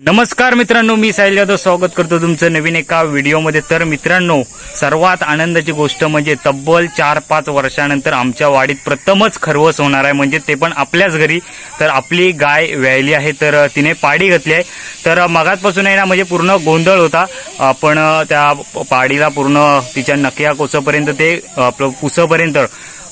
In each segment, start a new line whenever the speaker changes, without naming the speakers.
नमस्कार मित्रांनो मी साहिल यादव स्वागत करतो तुमचं नवीन एका व्हिडिओमध्ये. तर मित्रांनो सर्वात आनंदाची गोष्ट म्हणजे तब्बल चार पाच वर्षानंतर आमच्या वाडीत प्रथमच खरवस होणार आहे. म्हणजे ते पण आपल्याच घरी. तर आपली गाय व्यायली आहे तर तिने पाडी घातली आहे. तर मगातपासून आहे ना म्हणजे पूर्ण गोंधळ होता. पण त्या पाडीला पूर्ण तिच्या नक्या कोसपर्यंत ते आपलं पुसपर्यंत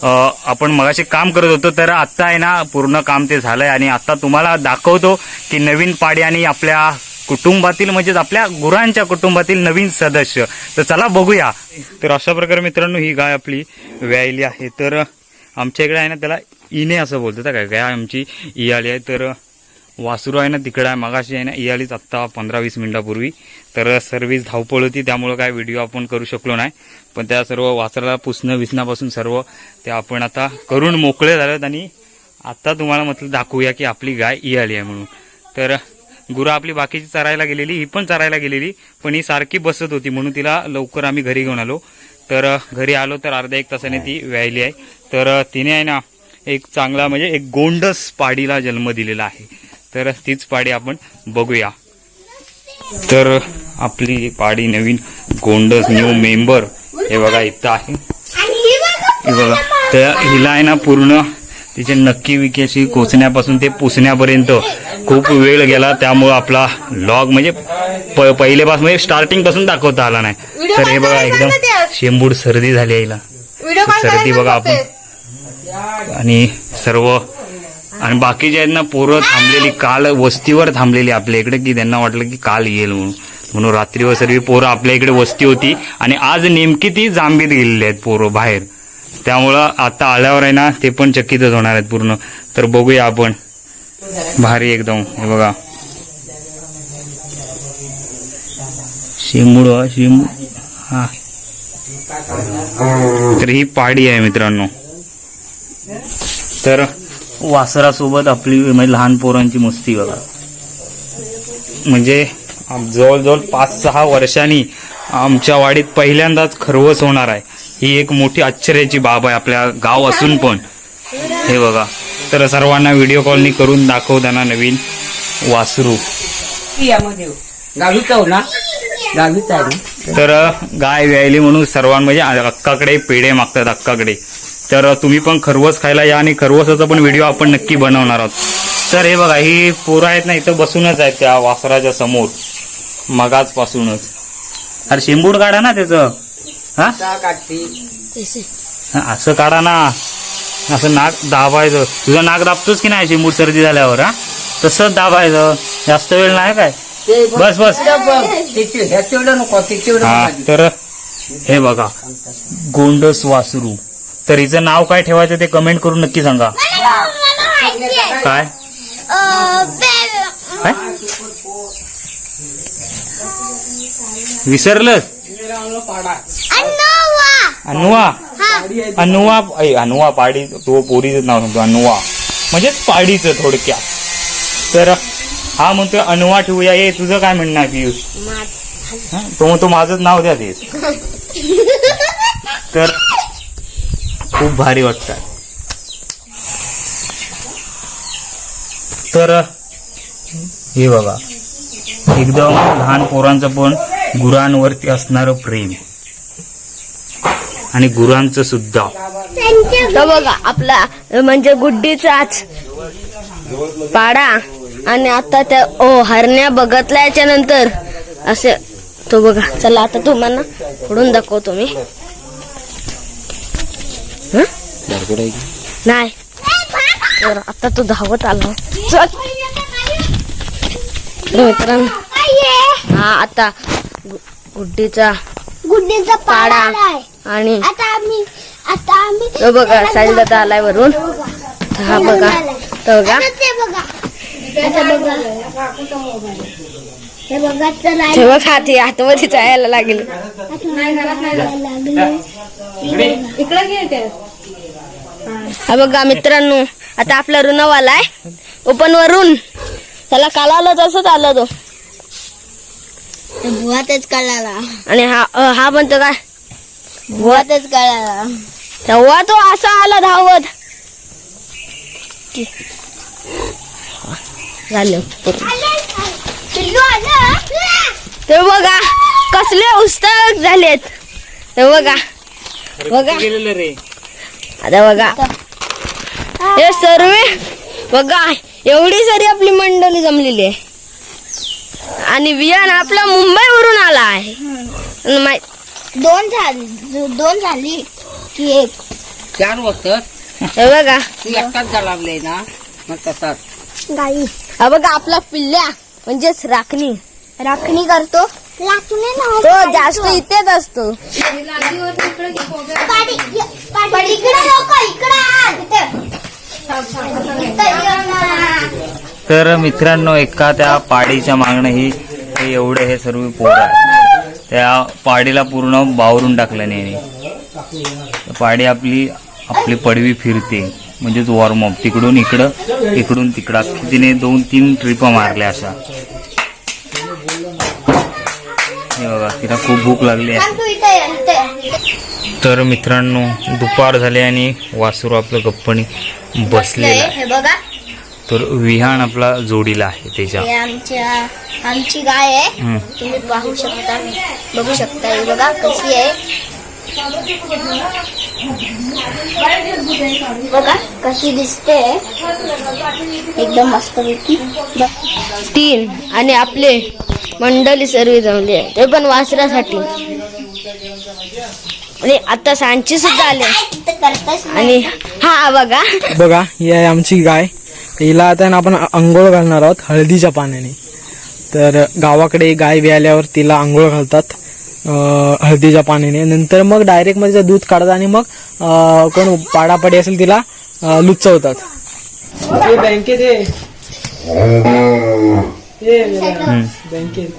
आपण मगाशी काम करत होतो तर आत्ता आहे ना पूर्ण काम ते झालंय. आणि आत्ता तुम्हाला दाखवतो की नवीन पाडी आणि आपल्या कुटुंबातील म्हणजेच आपल्या गुरांच्या कुटुंबातील नवीन सदस्य. तर चला बघूया. तर अशा प्रकारे मित्रांनो ही गाय आपली व्यायली आहे. तर आमच्या इकडे आहे ना त्याला इने असं बोलतात काय गाय आमची इ आली आहे. तर वासरू आहे ना तिकडं आहे मगाशी आहे ना इयालीच आत्ता पंधरा वीस मिनिटापूर्वी. तर सर्विस धावपळ होती त्यामुळं काय व्हिडिओ आपण करू शकलो नाही. पण त्या सर्व वासराला पुसणं विसण्यापासून सर्व ते आपण आता करून मोकळे झालेत आणि आत्ता तुम्हाला म्हटलं दाखवूया की आपली गाय इयाली आहे म्हणून. तर गुरं आपली बाकीची चरायला गेलेली ही पण चरायला गेलेली पण ही सारखी बसत होती म्हणून तिला लवकर आम्ही घरी घेऊन आलो. तर घरी आलो तर अर्ध्या एक तासाने ती व्यायली आहे. तर तिने आहे ना एक चांगला म्हणजे एक गोंडस पाडीला जन्म दिलेला आहे. तर तीच पाडी आपण बघूया. तर आपली पाडी नवीन गोंडस न्यू मेंबर हे बघा इथं आहे. हे बघा तर हिला आहे ना पूर्ण तिचे नक्की विक्याशी कोचण्यापासून ते पुसण्यापर्यंत खूप वेळ गेला. त्यामुळं आपला लॉग म्हणजे प- पहिलेपासून म्हणजे स्टार्टिंगपासून दाखवता आला नाही. तर हे बघा एकदम शेंबूड सर्दी झाली हिला. सर्दी बघा आपण. आणि सर्व आणि बाकीचे आहेत ना पोरं थांबलेली काल वस्तीवर थांबलेली आपल्या इकडे की त्यांना वाटलं की काल येईल म्हणून. म्हणून रात्रीवर सर्व पोरं आपल्या इकडे वस्ती होती. आणि आज नेमकी ती जांबीत गेलेली आहेत पोरं बाहेर. त्यामुळं आता आल्यावर आहे ना ते पण चकितच होणार आहेत पूर्ण. तर बघूया आपण. भारी एकदम हे बघा. शिमूड शिमूड हा. तर ही पाडी आहे मित्रांनो. तर वासरासोबत आपली म्हणजे लहान पोरांची मस्ती बघा. म्हणजे जवळजवळ पाच सहा वर्षांनी आमच्या वाडीत पहिल्यांदाच खरवस होणार आहे. ही एक मोठी आश्चर्याची बाब आहे आपल्या गाव असून पण. हे बघा. तर सर्वांना व्हिडिओ कॉलनी करून दाखवताना नवीन वासरू. तर गाय व्यायली म्हणून सर्वां म्हणजे अक्काकडे पेढे मागतात अक्काकडे. तर तुम्ही पण खरवस खायला या आणि खरवसाचा पण व्हिडिओ आपण नक्की बनवणार आहोत. तर हे बघा ही पोरं आहेत ना इथं बसूनच आहेत त्या वासराच्या समोर. मगाच पासूनच अरे शेंबूड काढा ना त्याचं. हा? हा, असं काढा ना. असं नाक दाबायचं. तुझं नाक दाबतोच की नाही शेंबूड सर्दी झाल्यावर हा? तसंच दाबायचं. जास्त वेळ नाही काय?
ते
बस बस. हा. तर हे बघा. गोंडस वासरू. तर हिचं नाव काय ठेवायचं ते कमेंट करून नक्की सांगा. काय? काय? विसरलं? अनुवा. अनुवा? अनुवा पाडी तो पोरीचं नाव सांगतो अनुवा. म्हणजेच पाडीचं थोडक्यात. तर हा म्हणतोय अनुवा ठेवूया. ये तुझं काय म्हणणं आहे पियुष? तो म्हणतो माझंच नाव द्या ते तर खूप भारी वाटत तर हे बघा. एकदम लहान पोरांचं पण गुरांवरती असणारं प्रेम. आणि गुरांचं सुद्धा.
तो बघा आपला म्हणजे गुड्डीचाच पाडा आणि आता त्या ओ हरण्या बघतल्याच्या नंतर असे तो बघा चला आता तुम्हाला पुढून दाखवतो मी? नाही. तर आता तो धावत आला. चल. तर मित्रांनो हा आता गु- गुड्डीचा
गुड्डीचा
पाडा आणि
आता आम्ही आता आम्ही
तो बघा साईल दादा आलाय वरून. हा बघा तो बघा.
हे बघा तर
ते बघा हाती हातमध्ये जायला लागेल. हा. बघा. मित्रांनो आता आपला ऋणव आलाय ओपन वरून त्याला काल आलं तसंच आलं तो.
बुवातच कळाला
आणि हा हा म्हणतो काय?
बुवातच कळाला
तेव्हा तो असा आला धावत. झालं. ते बघा कसले उत्साह झालेत. ते बघा बघा.
गेलेलं रे
आता बघा. हे सर्व बघा एवढी सारी आपली मंडळी जमलेली आहे. आणि वियान आपला मुंबईवरून आला आहे.
दोन झाली दोन झाली की एक.
चार वाजता
हे बघा.
तू एकटाच ना मग तसाच.
गाई
हा बघा आपला पिल्ल्या. म्हणजेच राखणी.
राखणी करतो.
तो जास्त इथेच असतो.
तर मित्रांनो एका त्या पाडीच्या मागणं ही हे एवढे हे सर्व पोर आहे त्या पाडीला पूर्ण बावरून टाकलं नाही पाडी आपली आपली पडवी फिरते. म्हणजेच वॉर्मअप तिकडून इकडं इकडून तिकडं. तिने दोन तीन ट्रिप मारल्या अशा. हे बघा तिला खूप भूक लागली आहे. तर मित्रांनो दुपार झाले आणि वासरू आपलं गप्पणी बसलेलं आहे.
बघा.
तर विहान आपला जोडीला आहे त्याच्या.
आमच्या आमची गाय आहे. तुम्ही पाहू शकता बघू शकता. बघा कशी आहे. बघा कशी दिसते. एकदम मस्त पैकी.
तीन आणि आपले मंडळी सर्व जमले आहे ते पण वासरासाठी. आणि आता सांची सुद्धा आले. आणि हा बघा.
बघा ही आहे आमची गाय. हिला आता ना आपण आंघोळ घालणार आहोत हळदीच्या पाण्याने. तर गावाकडे गाय बियाल्यावर तिला आंघोळ घालतात. हळदीच्या पाण्याने. नंतर मग डायरेक्टमध्ये दूध काढतात आणि मग कोण पाडापाडी असेल तिला लुचवतात बँकेत बँकेत.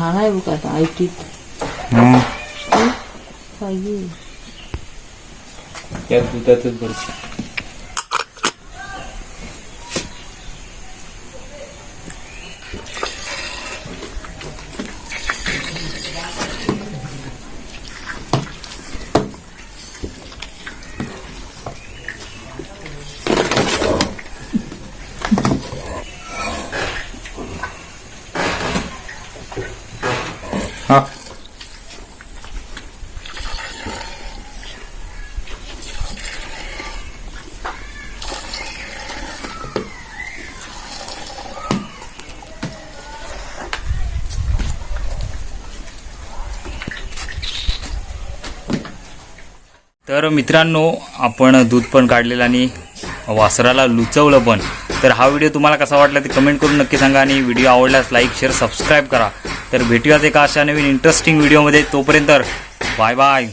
हा नाही बघ आता ऐकी
हं. त्या दुधातच भरते हा तर मित्रांनो आपण दूध पण काढलेलं आणि वासराला लुचवलं पण. तर हा व्हिडिओ तुम्हाला कसा वाटला ते कमेंट करून नक्की सांगा आणि व्हिडिओ आवडल्यास लाईक शेअर सबस्क्राईब करा. तर भेटूयाच एका अशा नवीन इंटरेस्टिंग व्हिडिओमध्ये तोपर्यंत बाय बाय.